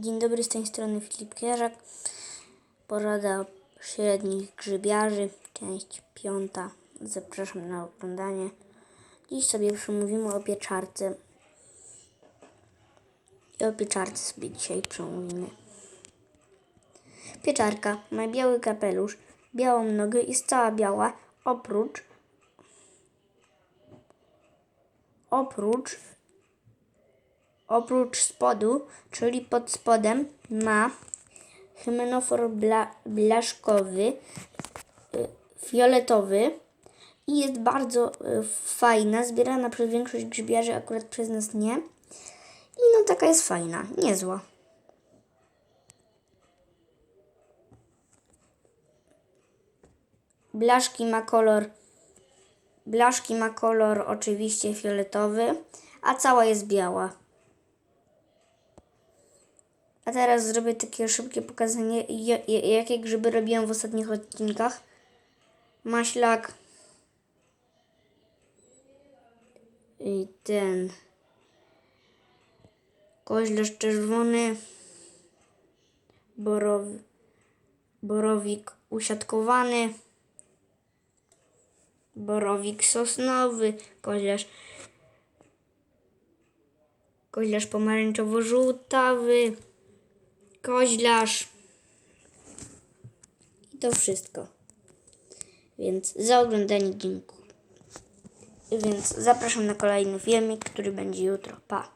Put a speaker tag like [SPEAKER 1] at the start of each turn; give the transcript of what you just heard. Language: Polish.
[SPEAKER 1] Dzień dobry, z tej strony Filip Kierzak. Porada średnich grzybiarzy, część piąta. Zapraszam na oglądanie. Dziś sobie przemówimy o pieczarce. I o pieczarce sobie dzisiaj przemówimy. Pieczarka ma biały kapelusz, białą nogę i jest cała biała, oprócz oprócz oprócz spodu, czyli pod spodem ma hymenofor bla, blaszkowy, y, fioletowy i jest bardzo y, fajna, zbierana przez większość grzybiarzy, akurat przez nas nie. I no taka jest fajna, niezła. Blaszki ma kolor Blaszki ma kolor oczywiście fioletowy, a cała jest biała. A teraz zrobię takie szybkie pokazanie, ja- ja- jakie grzyby robiłem w ostatnich odcinkach. Maślak. I ten. Koźlerz czerwony. Borow, borowik usiadkowany. Borowik sosnowy. Koźlerz koźlarz pomarańczowo-żółtawy, koźlarz i to wszystko. Więc za oglądanie dziękuję. Więc zapraszam na kolejny filmik, który będzie jutro. Pa!